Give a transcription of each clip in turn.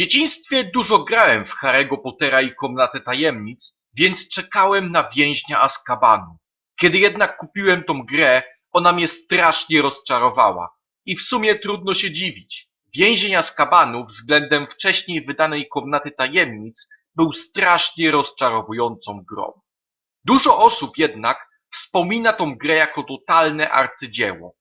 dzieciństwie dużo grałem w Harry'ego Pottera i Komnatę Tajemnic, więc czekałem na więźnia Azkabanu. Kiedy jednak kupiłem tą grę, ona mnie strasznie rozczarowała. I w sumie trudno się dziwić. Więzień Azkabanu względem wcześniej wydanej Komnaty Tajemnic był strasznie rozczarowującą grą. Dużo osób jednak wspomina tą grę jako totalne arcydzieło.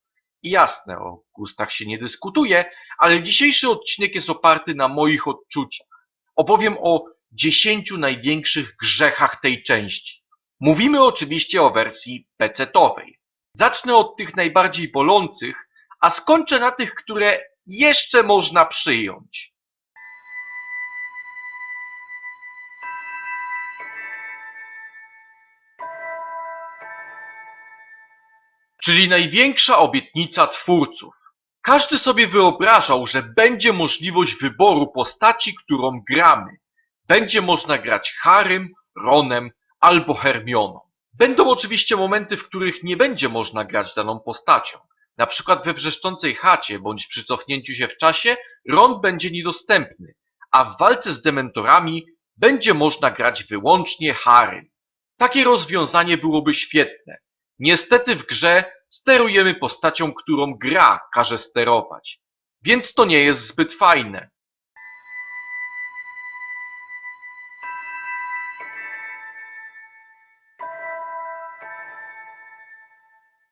Jasne, o gustach się nie dyskutuje, ale dzisiejszy odcinek jest oparty na moich odczuciach. Opowiem o dziesięciu największych grzechach tej części. Mówimy oczywiście o wersji PC-towej. Zacznę od tych najbardziej bolących, a skończę na tych, które jeszcze można przyjąć. Czyli największa obietnica twórców. Każdy sobie wyobrażał, że będzie możliwość wyboru postaci, którą gramy. Będzie można grać Harrym, Ronem albo Hermioną. Będą oczywiście momenty, w których nie będzie można grać daną postacią. Na przykład we wrzeszczącej chacie bądź przy cofnięciu się w czasie Ron będzie niedostępny, a w walce z dementorami będzie można grać wyłącznie Harrym. Takie rozwiązanie byłoby świetne. Niestety w grze sterujemy postacią, którą gra każe sterować, więc to nie jest zbyt fajne.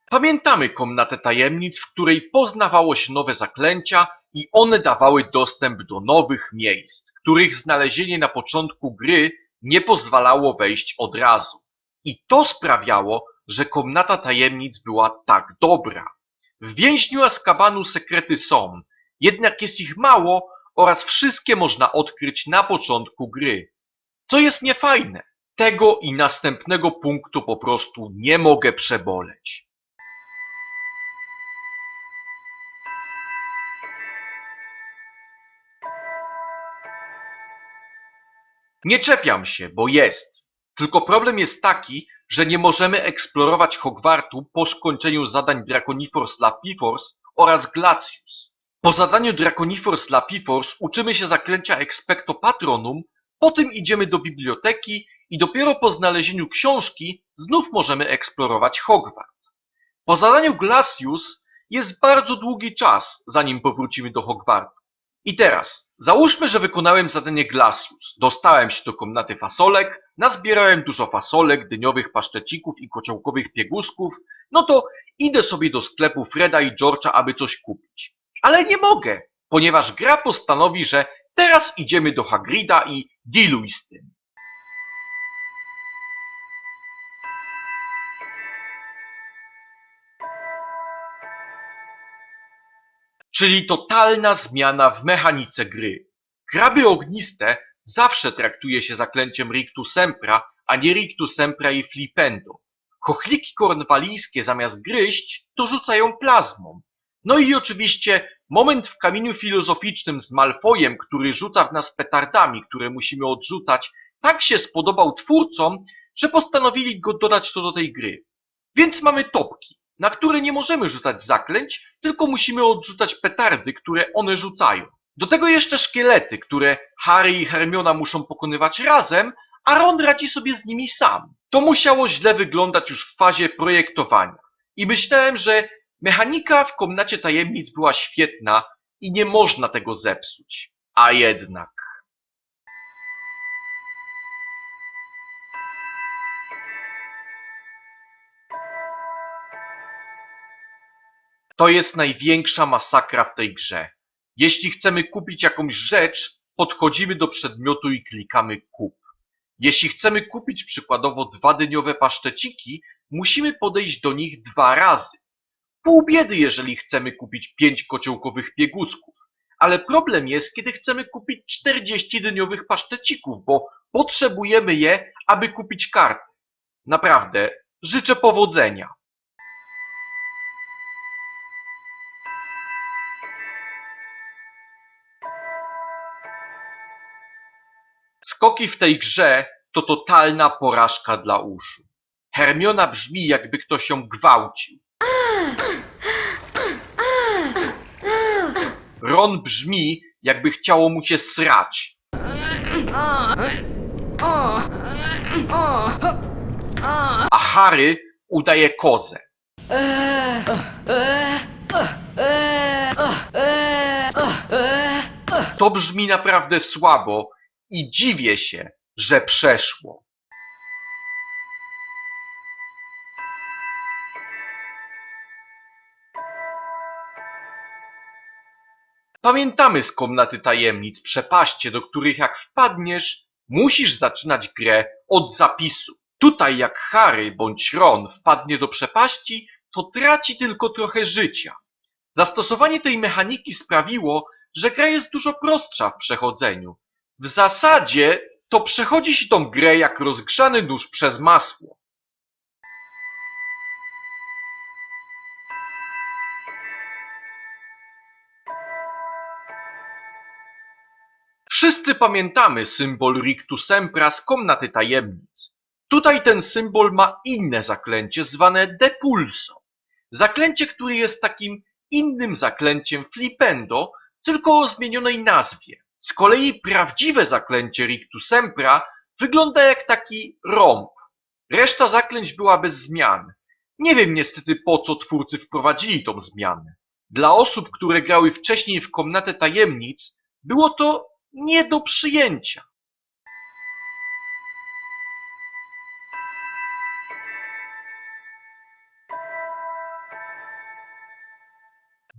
Pamiętamy komnatę tajemnic, w której poznawało się nowe zaklęcia i one dawały dostęp do nowych miejsc, których znalezienie na początku gry nie pozwalało wejść od razu. I to sprawiało, że komnata tajemnic była tak dobra. W więźniu Azkabanu sekrety są, jednak jest ich mało oraz wszystkie można odkryć na początku gry. Co jest niefajne, tego i następnego punktu po prostu nie mogę przeboleć. Nie czepiam się, bo jest. Tylko problem jest taki, że nie możemy eksplorować Hogwartu po skończeniu zadań Draconifors Lapifors oraz Glacius. Po zadaniu Draconifors Lapifors uczymy się zaklęcia Expecto Patronum, potem idziemy do biblioteki i dopiero po znalezieniu książki znów możemy eksplorować Hogwart. Po zadaniu Glacius jest bardzo długi czas, zanim powrócimy do Hogwartu. I teraz, załóżmy, że wykonałem zadanie Glacius. Dostałem się do komnaty fasolek, nazbierałem dużo fasolek, dyniowych paszczecików i kociołkowych piegusków, no to idę sobie do sklepu Freda i George'a, aby coś kupić. Ale nie mogę, ponieważ gra postanowi, że teraz idziemy do Hagrida i dealuj z tym. Czyli totalna zmiana w mechanice gry. Kraby ogniste zawsze traktuje się zaklęciem Rictu Sempra, a nie Rictu Sempra i Flipendo. Chochliki kornwalijskie zamiast gryźć, to rzucają plazmą. No i oczywiście moment w kamieniu filozoficznym z Malfojem, który rzuca w nas petardami, które musimy odrzucać, tak się spodobał twórcom, że postanowili go dodać to do tej gry. Więc mamy topki, na które nie możemy rzucać zaklęć, tylko musimy odrzucać petardy, które one rzucają. Do tego jeszcze szkielety, które Harry i Hermiona muszą pokonywać razem, a Ron radzi sobie z nimi sam. To musiało źle wyglądać już w fazie projektowania. I myślałem, że mechanika w komnacie tajemnic była świetna i nie można tego zepsuć. A jednak. To jest największa masakra w tej grze. Jeśli chcemy kupić jakąś rzecz, podchodzimy do przedmiotu i klikamy kup. Jeśli chcemy kupić przykładowo dwa dyniowe paszczeciki, musimy podejść do nich dwa razy. Pół biedy, jeżeli chcemy kupić pięć kociołkowych piegusków. Ale problem jest, kiedy chcemy kupić 40 dyniowych pasztecików, bo potrzebujemy je, aby kupić kartę. Naprawdę, życzę powodzenia. Skoki w tej grze to totalna porażka dla uszu. Hermiona brzmi, jakby ktoś ją gwałcił. Ron brzmi, jakby chciało mu się srać. A Harry udaje kozę. To brzmi naprawdę słabo i dziwię się, że przeszło. Pamiętamy z komnaty tajemnic przepaście, do których jak wpadniesz, musisz zaczynać grę od zapisu. Tutaj jak Harry bądź Ron wpadnie do przepaści, to traci tylko trochę życia. Zastosowanie tej mechaniki sprawiło, że gra jest dużo prostsza w przechodzeniu. W zasadzie to przechodzi się tą grę jak rozgrzany nóż przez masło. Wszyscy pamiętamy symbol Rictu Sempra z komnaty tajemnic. Tutaj ten symbol ma inne zaklęcie zwane Depulso. Zaklęcie, które jest takim innym zaklęciem Flipendo, tylko o zmienionej nazwie. Z kolei prawdziwe zaklęcie Rictu Sempra wygląda jak taki rąb. Reszta zaklęć była bez zmian. Nie wiem niestety po co twórcy wprowadzili tą zmianę. Dla osób, które grały wcześniej w komnatę tajemnic, było to nie do przyjęcia.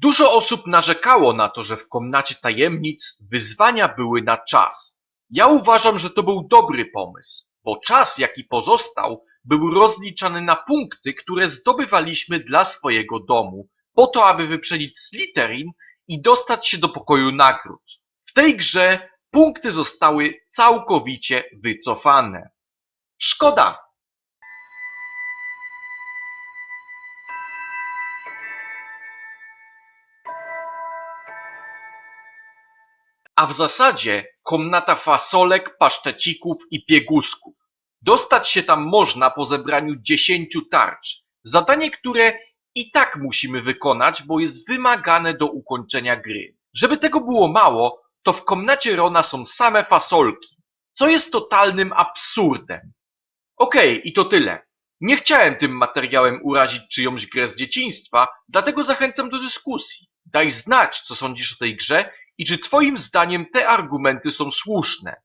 Dużo osób narzekało na to, że w komnacie tajemnic wyzwania były na czas. Ja uważam, że to był dobry pomysł, bo czas, jaki pozostał, był rozliczany na punkty, które zdobywaliśmy dla swojego domu, po to, aby wyprzedzić Slytherin i dostać się do pokoju nagród. W tej grze punkty zostały całkowicie wycofane. Szkoda. A w zasadzie komnata fasolek, pasztecików i piegusków. Dostać się tam można po zebraniu 10 tarcz. Zadanie, które i tak musimy wykonać, bo jest wymagane do ukończenia gry. Żeby tego było mało, to w komnacie Rona są same fasolki, co jest totalnym absurdem. Okej, i to tyle. Nie chciałem tym materiałem urazić czyjąś grę z dzieciństwa, dlatego zachęcam do dyskusji. Daj znać, co sądzisz o tej grze i czy twoim zdaniem te argumenty są słuszne.